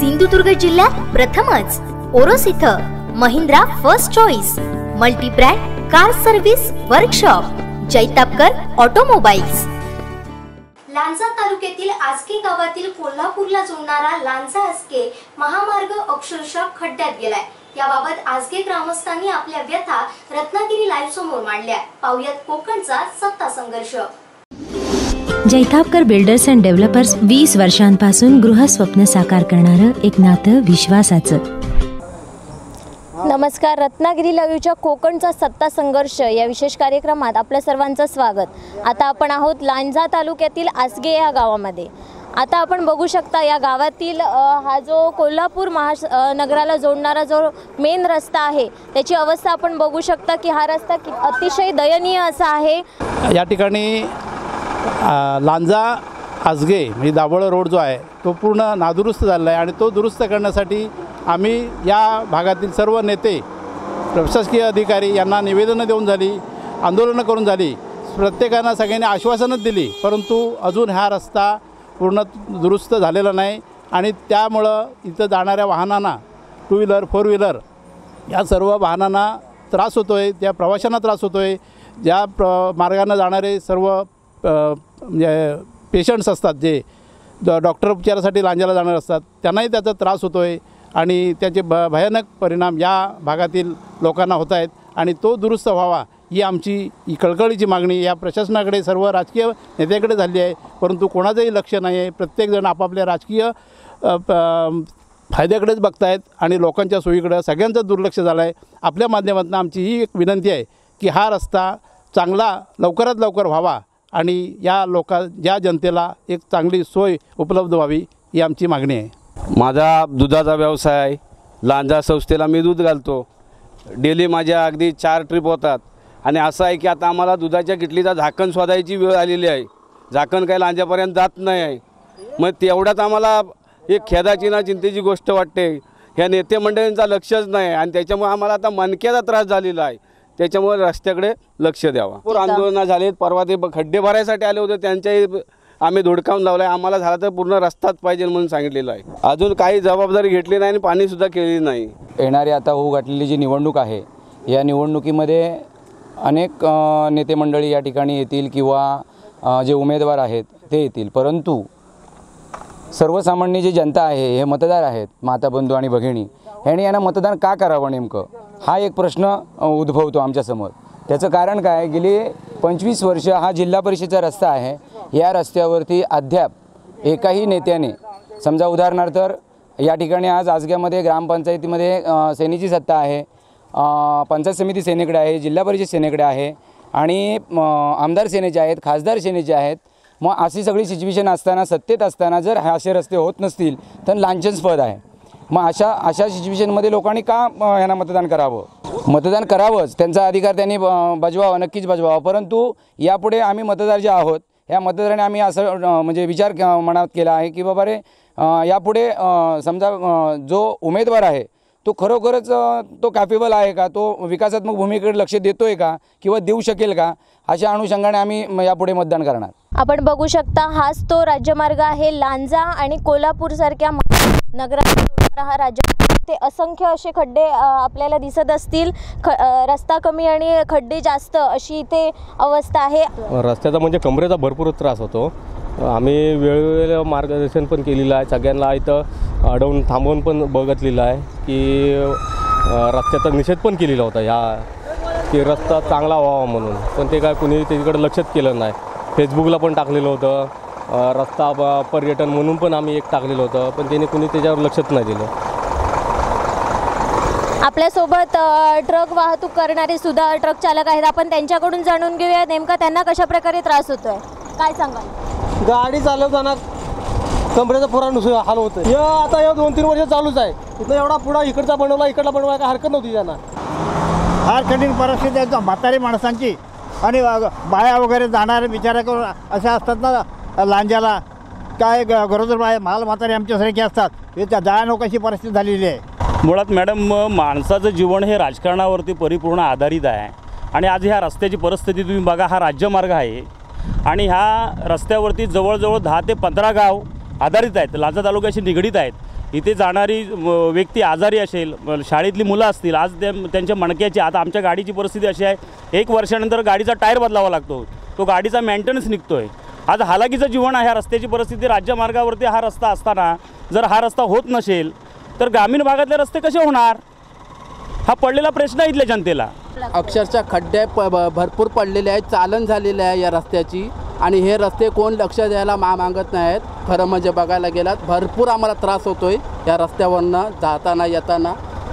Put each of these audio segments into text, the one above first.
सिंधुदुर्ग जिल्ह्यात प्रथमच. ओरोस इथं Mahindra first choice multibrand car service workshop Jaitapkar automobiles. Lanja तालुक्यातील आसके गावातील कोल्हापूरला जोडणारा लांजा आसके महामार्ग अक्षरशः खड्ड्यात गेलाय. याबाबत आसगे ग्रामस्थांनी आपल्या व्यथा रत्नागिरी लाईव्ह समोर मांडल्या. पाहुयात कोकणचा सत्ता संघर्ष. जैतापकर बिल्डर्स अँड डेव्हलपर्स वीस वर्षांपासून गृहस्वप्न साकार करणारं एक नातं विश्वासाचं. नमस्कार रत्नागिरी लाईव्हच्या कोकणचा सत्ता संघर्ष या विशेष कार्यक्रमात आपल्या सर्वांचं स्वागत. आता आपण आहोत लांजा तालुक्यातील आसगे या गावामध्ये. आता आपण बघू शकता या गावातील हा जो कोल्हापूर महाश अ, नगराला जोडणारा जो मेन रस्ता आहे त्याची अवस्था आपण बघू शकता की हा रस्ता कि- अतिशय दयनीय असा आहे. या ठिकाणी लांजा आजगे म्हणजे दाभोळ रोड जो आहे तो पूर्ण नादुरुस्त झालेला आहे आणि तो दुरुस्त करण्यासाठी आम्ही या भागातील सर्व नेते प्रशासकीय अधिकारी यांना निवेदनं देऊन झाली आंदोलनं करून झाली प्रत्येकानं सगळ्यांनी आश्वासनच दिली परंतु अजून हा रस्ता पूर्ण दुरुस्त झालेला नाही आणि त्यामुळं इथं जाणाऱ्या वाहनांना टू व्हीलर फोर व्हीलर या सर्व वाहनांना त्रास होतो आहे त्या प्रवाशांना त्रास होतो आहे ज्या प्र मार्गानं जाणारे सर्व म्हणजे पेशंट्स असतात जे डॉक्टर उपचारासाठी लांजाला जाणार असतात त्यांनाही त्याचा त्रास होतो आहे आणि त्याचे भ भयानक परिणाम या भागातील लोकांना होत आहेत आणि तो दुरुस्त व्हावा ही आमची ही कळकळीची मागणी. या प्रशासनाकडे सर्व राजकीय नेत्याकडे झाली आहे परंतु कोणाचंही लक्ष नाही आहे. प्रत्येकजण आपापल्या राजकीय प- फायद्याकडेच बघतायत आणि लोकांच्या सोयीकडं सगळ्यांचं दुर्लक्ष झालं आहे. आपल्या माध्यमातून आमची ही एक विनंती आहे की हा रस्ता चांगला लवकरात लवकर व्हावा. आणि या लोका या जनतेला एक चांगली सोय उपलब्ध व्हावी ही आमची मागणी आहे. माझा दुधाचा व्यवसाय आहे. लांजा संस्थेला मी दूध घालतो. डेली माझ्या अगदी चार ट्रिप होतात. आणि असं आहे की आता आम्हाला दुधाच्या किटलीचा झाकण शोधायची वेळ आलेली आहे. झाकण काही लांजापर्यंत जात नाही आहे. मग तेवढ्यात आम्हाला एक खेदाची ना चिंतेची गोष्ट वाटते. ह्या नेते मंडळींचा लक्षच नाही आणि त्याच्यामुळे आम्हाला आता मनक्याचा त्रास झालेला आहे. त्याच्यामुळे रस्त्याकडे लक्ष द्यावा. आंदोलनं झालीत. परवा ते खड्डे भरायसाठी आले होते. त्यांच्याही आम्ही धुडकावून लावला आहे आम्हाला झाला तर पूर्ण रस्ताच पाहिजे म्हणून सांगितलेलं आहे. अजून काही जबाबदारी घेतली नाही आणि पाणीसुद्धा केलेली नाही. येणारी आता होऊ घातलेली जी निवडणूक आहे या निवडणुकीमध्ये अनेक नेते मंडळी या ठिकाणी येतील किंवा जे उमेदवार आहेत ते येतील. परंतु सर्वसामान्य जी जनता आहे हे मतदार आहेत माता बंधू आणि भगिनी ह्यांनी यांना मतदान का करावं नेमकं? हा एक प्रश्न उद्भवतो आमच्यासमोर त्याचं कारण काय? गेली पंचवीस वर्ष हा जिल्हा परिषदेचा रस्ता आहे. या रस्त्यावरती अद्याप एकाही नेत्याने समजा उदाहरणार्थ या ठिकाणी आज आजग्यामध्ये ग्रामपंचायतीमध्ये सेनेची सत्ता आहे पंचायत समिती सेनेकडे आहे जिल्हा परिषद सेनेकडे आहे आणि आमदार सेनेचे आहेत खासदार सेनेचे आहेत. मग अशी सगळी सिच्युएशन असताना सत्तेत असताना जर हे असे रस्ते होत नसतील तर लांछनस्पद आहे. मग अशा अशा सिच्युएशनमध्ये लोकांनी का यांना मतदान करावं? मतदान करावंच. त्यांचा अधिकार त्यांनी बजवावा नक्कीच बजवावा. परंतु यापुढे आम्ही मतदार जे आहोत या मतदाराने आम्ही असं म्हणजे विचार मनात केला आहे की बाबा रे यापुढे समजा जो उमेदवार आहे तो खरोखरच तो कॅपेबल आहे का? तो विकासात्मक भूमिकेकडे लक्ष देतोय का? किंवा देऊ शकेल का? अशा अनुषंगाने आम्ही यापुढे मतदान करणार. आपण बघू शकता हाच तो राज्यमार्ग आहे लांजा आणि कोल्हापूर सारख्या नगरात हा राज्य ते असंख्य असे खड्डे आपल्याला दिसत असतील. ख रस्ता कमी आणि खड्डे जास्त अशी इथे अवस्था आहे. रस्त्याचा म्हणजे कमरेचा भरपूर त्रास होतो. आम्ही वेळोवेळी मार्गदर्शन पण केलेलं आहे. सगळ्यांना इथं अडवून थांबवून पण बघितलेलं आहे की रस्त्याचा निषेध पण केलेला होता ह्या की रस्ता चांगला व्हावा म्हणून. पण ते काय कुणी त्याच्याकडे लक्षच केलं नाही. फेसबुकला पण टाकलेलं होतं. रस्ता पर्यटन म्हणून पण आम्ही एक टाकलेलं होतं पण त्याने कुणी त्याच्यावर लक्षच नाही दिलं. आपल्यासोबत ट्रक वाहतूक करणारे सुद्धा ट्रक चालक आहेत. आपण त्यांच्याकडून जाणून घेऊया नेमका त्यांना कशा प्रकारे त्रास होतोय. काय सांगाल? गाडी चालवताना कमरेचा पुरा नुसतं हाल होतं हे आता हे दोन तीन वर्ष चालूच आहे. इथं एवढा पुढा इकडचा बनवला इकडला बनवला काय हरकत नव्हती त्यांना. फार कठीण परिस्थिती आहे. म्हातारी माणसांची. आणि बाया वगैरे जाणारे बिचारे करून अशा असतात ना लांजाला. काय ग- गरोदर आहे माल म्हातारे आमच्यासारखे असतात. हे त्या जाया नोकाची परिस्थिती झालेली आहे? मुळात मॅडम माणसाचं जीवन हे राजकारणावरती परिपूर्ण आधारित आहे. आणि आज ह्या रस्त्याची परिस्थिती तुम्ही बघा हा राज्यमार्ग आहे. आणि ह्या रस्त्यावरती जवळजवळ दहा ते पंधरा गाव आधारित आहेत. लांजा तालुक्याशी निगडीत आहेत. इथे जाणारी व्यक्ती आजारी असेल शाळेतली मुलं असतील आज त्या त्यांच्या मणक्याची आता आमच्या गाडीची परिस्थिती अशी आहे. एक वर्षानंतर गाडीचा टायर बदलावा लागतो. तो गाडीचा मेंटेनन्स निघतो आहे आज हालाकीचं जीवन आहे ह्या रस्त्याची परिस्थिती राज्यमार्गावरती हा रस्ता असताना जर हा रस्ता होत नसेल तर ग्रामीण भागातले रस्ते कसे होणार? हा पडलेला प्रश्न आहे इथल्या जनतेला. अक्षरशः खड्डे प भरपूर पडलेले आहेत चालन झालेले आहे या रस्त्याची. आणि हे रस्ते कोण लक्ष द्यायला मा मागत नाहीत? खरं म्हणजे बघायला गेलात भरपूर आम्हाला त्रास होतो आहे या रस्त्यावरनं जाताना येताना.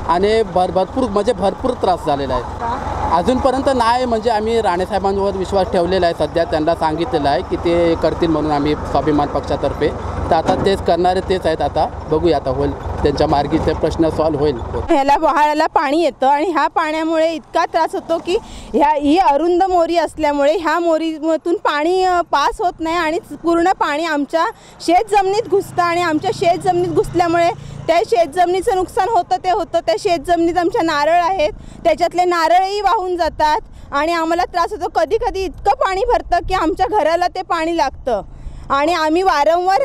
आणि भर भरपूर म्हणजे भरपूर त्रास झालेला आहे. अजूनपर्यंत नाही म्हणजे आम्ही राणेसाहेबांवर विश्वास ठेवलेला आहे. सध्या त्यांना सांगितलेलं आहे की ते करतील म्हणून आम्ही स्वाभिमान पक्षातर्फे. तर आता तेच करणारे तेच आहेत आता. बघूया आता होईल. त्यांच्या मार्गी ते प्रश्न सॉल्व्ह होईल. ह्याला वहाळाला पाणी येतं आणि ह्या पाण्यामुळे इतका त्रास होतो की ह्या ही अरुंद मोरी असल्यामुळे ह्या मोरीमधून पाणी पास होत नाही आणि पूर्ण पाणी आमच्या शेत जमिनीत घुसतं आणि आमच्या शेत जमिनीत घुसल्यामुळे त्या शेत जमिनीचं नुकसान होतं ते होतं. त्या शेत जमिनीत आमच्या नारळ आहेत. त्याच्यातले नारळही वाहून जातात आणि आम्हाला त्रास होतो. कधी कधी इतकं पाणी भरतं की आमच्या घराला ते पाणी लागतं. आणि आम्ही वारंवार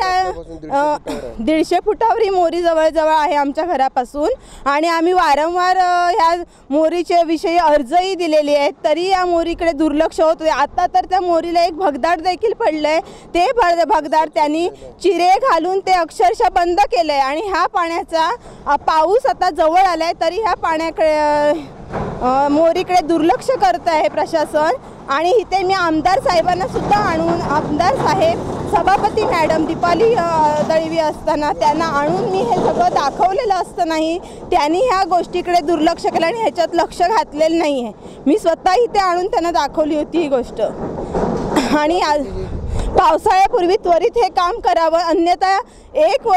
दीडशे फुटावर ही मोरी जवळजवळ आहे आमच्या घरापासून. आणि आम्ही वारंवार ह्या मोरीच्या विषयी अर्जही दिलेले आहेत. तरी या मोरीकडे दुर्लक्ष होत होते. आता तर त्या मोरीला एक भगदाड देखील पडलं आहे ते भग भगदाड त्यांनी चिरे घालून ते अक्षरशः बंद केलं आहे आणि ह्या पाण्याचा पाऊस आता जवळ आला आहे तरी ह्या पाण्याकडे मोरीकडे दुर्लक्ष करत आहे प्रशासन. आणि इथे मी आमदार साहेबांना सुद्धा आणून आमदार साहेब सभापती मॅडम दीपाली दळवी असताना त्यांना आणून मी हे सगळं दाखवलेलं असतानाही त्यांनी ह्या गोष्टीकडे दुर्लक्ष केलं आणि ह्याच्यात लक्ष घातलेलं नाही आहे मी स्वतःही ते आणून त्यांना दाखवली होती ही गोष्ट. आणि आज पावसाळ्यापूर्वी त्वरित हे काम करावं अन्यथा एक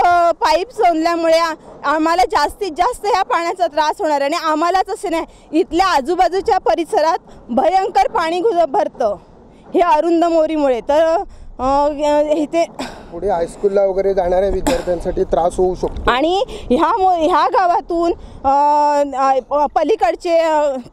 पाईप सोडल्यामुळे आम्हाला जास्तीत जास्त ह्या पाण्याचा त्रास होणार आणि आम्हालाच असे नाही इथल्या आजूबाजूच्या परिसरात भयंकर पाणी घुज भरतं. हे अरुंद मोरीमुळे. तर इथे पुढे हायस्कूलला वगैरे जाणाऱ्या विद्यार्थ्यांसाठी त्रास होऊ शकतो. आणि ह्या मो ह्या गावातून पलीकडचे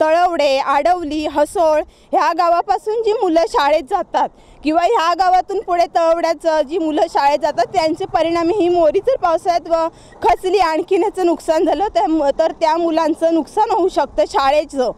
तळवडे आडवली हसोळ ह्या गावापासून जी मुलं शाळेत जातात किंवा ह्या गावातून पुढे तळवड्याचं जी मुलं शाळेत जातात त्यांचे परिणाम ही मोरी जर पावसाळ्यात व खचली आणखीन ह्याचं नुकसान झालं त्या तर त्या मुलांचं नुकसान होऊ शकतं शाळेचं.